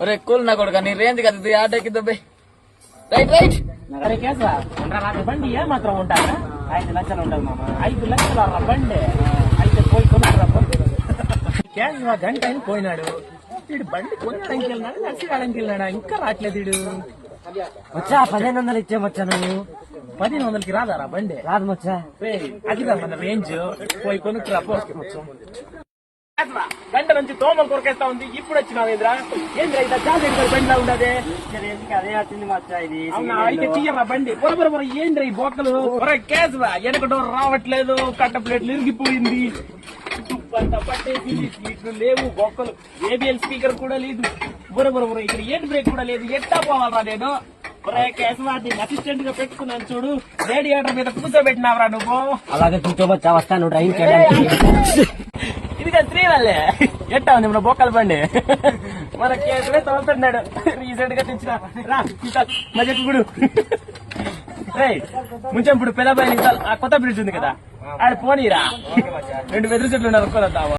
ఒరే కూల్ నా కొడుక నీ రేంజ్ కదా ఇది ఆటో ఎక్కిద్దాం బే. Right right. అరే కేసా బండి ఏ మాత్రం ఉంటారా? ఐదు లక్షలు ఉండదు మామ. ఐదు లక్షలు అన్న బండి. అయితే పోయి కొనుక్కురా కేసా గంట అయిన పోయినాడు. వీడు బండి కొనడానికి వెళ్ళినాడు ఇంకా రావట్లేదు వీడు. వచ్చా పదిహేను వందలు ఇచ్చే వచ్చా నువ్వు? పదిహేను వందలకి రాదారా బండి? రాదు మచ్చా. రేయ్, అదిరా మన రేంజ్. పోయి కొనుక్కురా పో కేసరా, గంట నుంచి తోమలు కొరకేస్తా ఉంది. ఇప్పుడు వచ్చినావు ఏంద్రా? ఏంద్రా ఇదా చాలా బండిలా ఉండదే? అదే వచ్చింది మచ్చా ఇది? అవునా? అయితే తీయరా బండి? బొర బొర ఏంద్రా ఈ బొక్కలు ఒరే కేసురా వెనక డోర్ రావట్లేదు. కట్ట ప్లేట్లు ఇరిగిపోయింది. తుప్పంతా పట్టేసింది సీట్లు లేవు. బొక్కలు. ఏబిఎల్ స్పీకర్ కూడా లేదు. బొర బొర బొర ఇక్కడ ఏం బ్రేక్ కూడా లేదు. ఎట్టా పోవాలరా నేను? అసిస్టెంట్గా పెట్టుకున్నాను చూడు. రేడియేటర్ మీద కూర్చోబెట్టినావురా నువ్వు. అలాగే కూర్చోబచ్చా వస్తాను డ్రైవింగ్ చేయడానికి వాళ్ళే ఎట్టా ఉంది? మన బొక్కల బండి? మన కేసులే తోలుతున్నాడు రీసెంట్గా తెచ్చిన. రా మజెట్ గుడు. రేయ్ ముంచెం ఇప్పుడు పెద్ద ఆ కొత్త బ్రిడ్జ్ ఉంది కదా? ఆడ పోనీరా. రెండు బెదిరి చెట్లు ఉన్నారు కొద్దాము